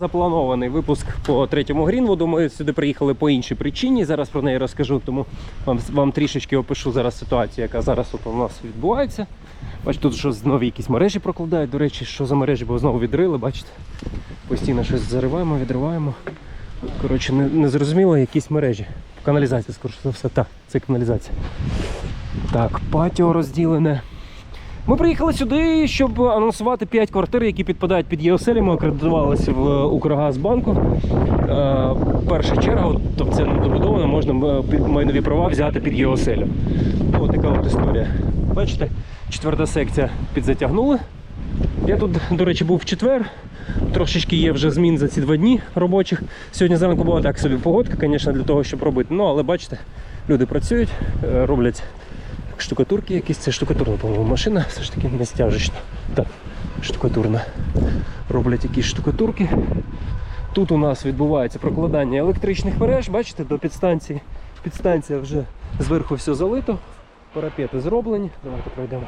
Запланований випуск по третьому Грінвуду. Ми сюди приїхали по іншій причині. Зараз про неї розкажу, тому вам, вам трішечки опишу зараз ситуацію, яка зараз от у нас відбувається. Бачите, тут що знову якісь мережі прокладають. До речі, що за мережі, бо знову відрили, бачите? Постійно щось зариваємо, відриваємо. Коротше, не, не якісь мережі. Каналізація, скоріше за все, так, це каналізація. Так, патіо розділене. Ми приїхали сюди, щоб анонсувати 5 квартир, які підпадають під ЄОСЕЛі. Ми акредитувалися в Укргазбанку. Е, перша черга, тобто це не добудовано, можна е, майнові права взяти під ЄОСЕЛю. Ну, от така от історія. Бачите, четверта секція підзатягнули. Я тут, до речі, був в четвер. Трошечки є вже змін за ці два дні робочих. Сьогодні зранку була так собі погодка, звісно, для того, щоб робити. Ну, але бачите, люди працюють, е, роблять штукатурки якісь. Це штукатурна, по-моєму, машина, все ж таки не стяжечна. Так, штукатурна. Роблять якісь штукатурки. Тут у нас відбувається прокладання електричних мереж, бачите, до підстанції. Підстанція вже зверху все залито, парапети зроблені. Давайте пройдемо.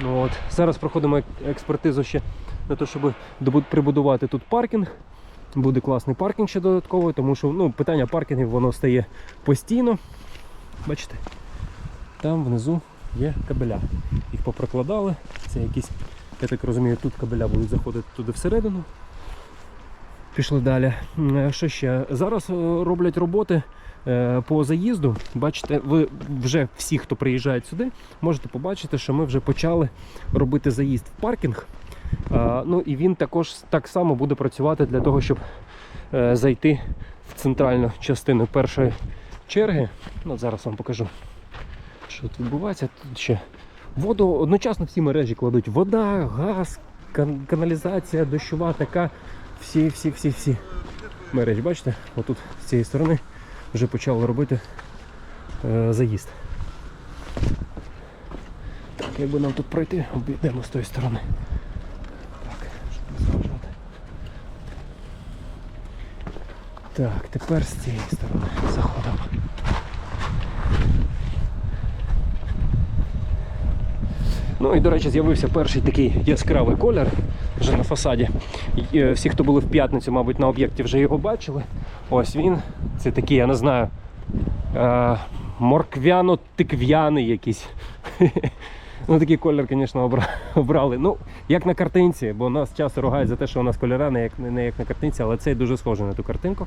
Ну, от. Зараз проходимо експертизу ще на те, щоб прибудувати тут паркінг. Буде класний паркінг ще додатковий, тому що ну, питання паркінгів воно стає постійно. Бачите? Там внизу є кабеля. Їх попрокладали. Це якісь, я так розумію, тут кабеля будуть заходити туди всередину. Пішли далі. Е, Що ще? Зараз е, роблять роботи е, по заїзду. Бачите, ви вже всі, хто приїжджають сюди, можете побачити, що ми вже почали робити заїзд в паркінг. Ну і він також так само буде працювати для того, щоб зайти в центральну частину першої черги. Ну, зараз вам покажу, що тут відбувається. Тут ще воду одночасно всі мережі кладуть. Вода, газ, кан- каналізація, дощова, така. Всі, всі, всі, всі мережі. Бачите, отут з цієї сторони вже почали робити е, заїзд. Так, якби нам тут пройти, обійдемо з тої сторони. Так, щоб не. Так, тепер з цієї сторони заходимо. Ну і, до речі, з'явився перший такий яскравий колір вже на фасаді. Е, Всі, хто були в п'ятницю, мабуть, на об'єкті вже його бачили. Ось він. Це такий, я не знаю, е, морквяно-тикв'яний якийсь. Ну, такий колір, звісно, обрали. Ну, як на картинці, бо нас часто ругають за те, що у нас кольора не як, не як на картинці, але цей дуже схожий на ту картинку.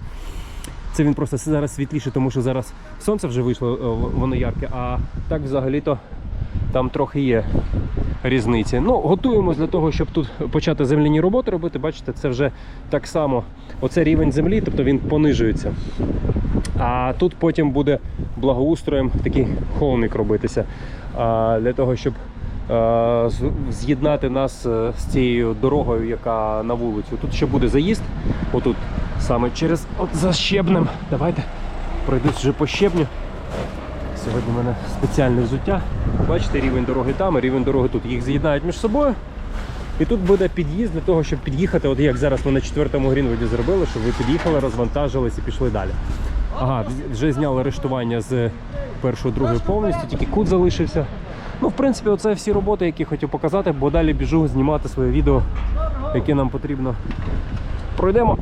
Це він просто зараз світліше, тому що зараз сонце вже вийшло, е, воно ярке, а так взагалі-то там трохи є різниці. Ну, готуємось для того, щоб тут почати земляні роботи робити. Бачите, це вже так само. Оце рівень землі, тобто він понижується. А тут потім буде благоустроєм такий холмик робитися. Для того, щоб з'єднати нас е, з цією дорогою, яка на вулицю. Тут ще буде заїзд. Отут саме через от за щебнем. Давайте пройдусь вже по щебню. Сьогодні в мене спеціальне взуття. Бачите, рівень дороги там, рівень дороги тут. Їх з'єднають між собою. І тут буде під'їзд для того, щоб під'їхати, от як зараз ми на четвертому Грінвуді зробили, щоб ви під'їхали, розвантажились і пішли далі. Ага, вже зняли арештування з першої, другої повністю, тільки кут залишився. Ну, в принципі, оце всі роботи, які хотів показати, бо далі біжу знімати своє відео, яке нам потрібно. Пройдемо.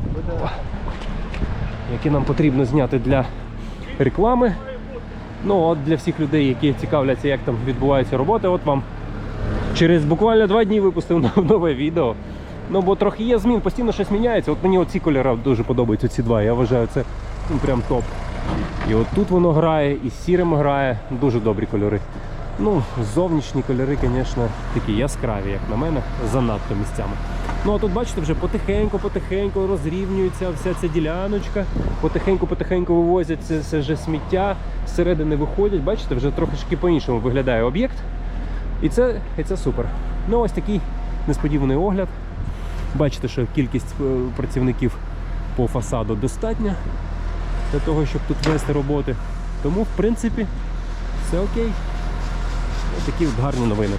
Які нам потрібно зняти для реклами. Ну, от для всіх людей, які цікавляться, як там відбуваються роботи, от вам через буквально два дні випустив нове відео. Ну, бо трохи є змін, постійно щось міняється. От мені оці кольори дуже подобаються, ці два. Я вважаю, це ну, прям топ. І от тут воно грає, і з сірим грає. Дуже добрі кольори. Ну, зовнішні кольори, звісно, такі яскраві, як на мене, занадто місцями. Ну а тут, бачите, вже потихеньку-потихеньку розрівнюється вся ця діляночка, потихеньку-потихеньку вивозять це, вже сміття, зсередини виходять, бачите, вже трошечки по-іншому виглядає об'єкт. І це, і це супер. Ну, ось такий несподіваний огляд. Бачите, що кількість е, працівників по фасаду достатня для того, щоб тут вести роботи. Тому, в принципі, все окей. Ось такі гарні новини.